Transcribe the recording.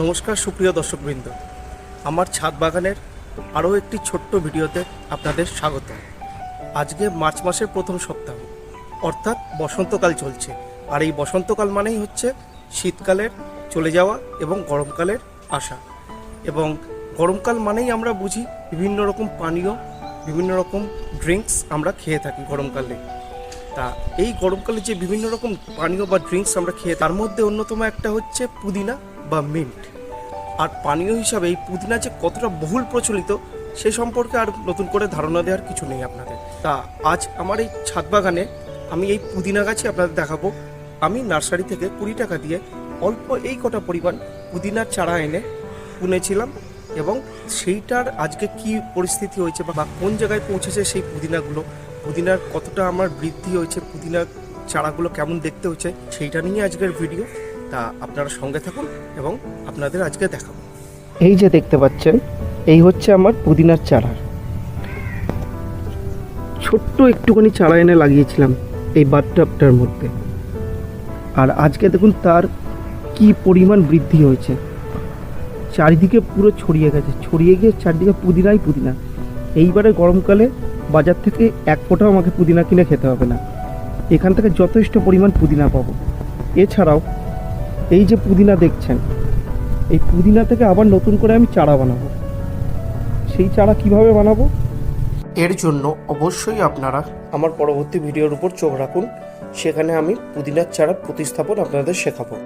নমস্কার, সুপ্রিয় দর্শকবৃন্দ। আমার ছাদ বাগানের আরও একটি ছোট্ট ভিডিওতে আপনাদের স্বাগত। আজকে মার্চ মাসের প্রথম সপ্তাহ, অর্থাৎ বসন্তকাল চলছে। আর এই বসন্তকাল মানেই হচ্ছে শীতকালের চলে যাওয়া এবং গরমকালের আসা। এবং গরমকাল মানেই আমরা বুঝি বিভিন্ন রকম পানীয়, বিভিন্ন রকম ড্রিঙ্কস আমরা খেয়ে থাকি গরমকালে। তা এই গরমকালে যে বিভিন্ন রকম পানীয় বা ড্রিঙ্কস আমরা খেয়ে, তার মধ্যে অন্যতম একটা হচ্ছে পুদিনা। বা মিন্ট আর পানীয় হিসাবে এই পুদিনা যে কতটা বহুল প্রচলিত, সে সম্পর্কে আর নতুন করে ধারণা দেওয়ার কিছু নেই আপনাদের। তা আজ আমার এই ছাদ বাগানে আমি এই পুদিনা গাছে আপনাদের দেখাবো। আমি নার্সারি থেকে কুড়ি টাকা দিয়ে অল্প এই কটা পরিমাণ পুদিনার চারা এনে পুনেছিলাম এবং সেইটার আজকে কি পরিস্থিতি হয়েছে বা কোন জায়গায় পৌঁছেছে সেই পুদিনাগুলো, পুদিনার কতটা আমার বৃদ্ধি হয়েছে, পুদিনার চারাগুলো কেমন দেখতে হচ্ছে সেইটা নিয়ে আজকের ভিডিও। তা আপনারা সঙ্গে থাকুন এবং আপনাদের আজকে দেখাবো। এই যে দেখতে পাচ্ছেন, এই হচ্ছে আমার পুদিনার চারা। ছোট্ট একটুখানি চারা এনে লাগিয়েছিলাম এই বাথটাবটার মধ্যে। আর আজকে দেখুন তার কি পরিমাণ বৃদ্ধি হয়েছে। চারিদিকে পুরো ছড়িয়ে গেছে, ছড়িয়ে গিয়ে চারিদিকে পুদিনাই পুদিনা। এইবারে গরমকালে বাজার থেকে এক ফোঁটাও আমাকে পুদিনা কিনে খেতে হবে না। এখান থেকে যথেষ্ট পরিমাণ পুদিনা পাবো। এছাড়াও এই যে পুদিনা দেখছেন, এই পুদিনা থেকে আবার নতুন করে আমি চারা বানাবো। সেই চারা কীভাবে বানাবো? এর জন্য অবশ্যই আপনারা আমার পরবর্তী ভিডিওর উপর চোখ রাখুন। সেখানে আমি পুদিনার চারা প্রতিস্থাপন আপনাদের শেখাবো।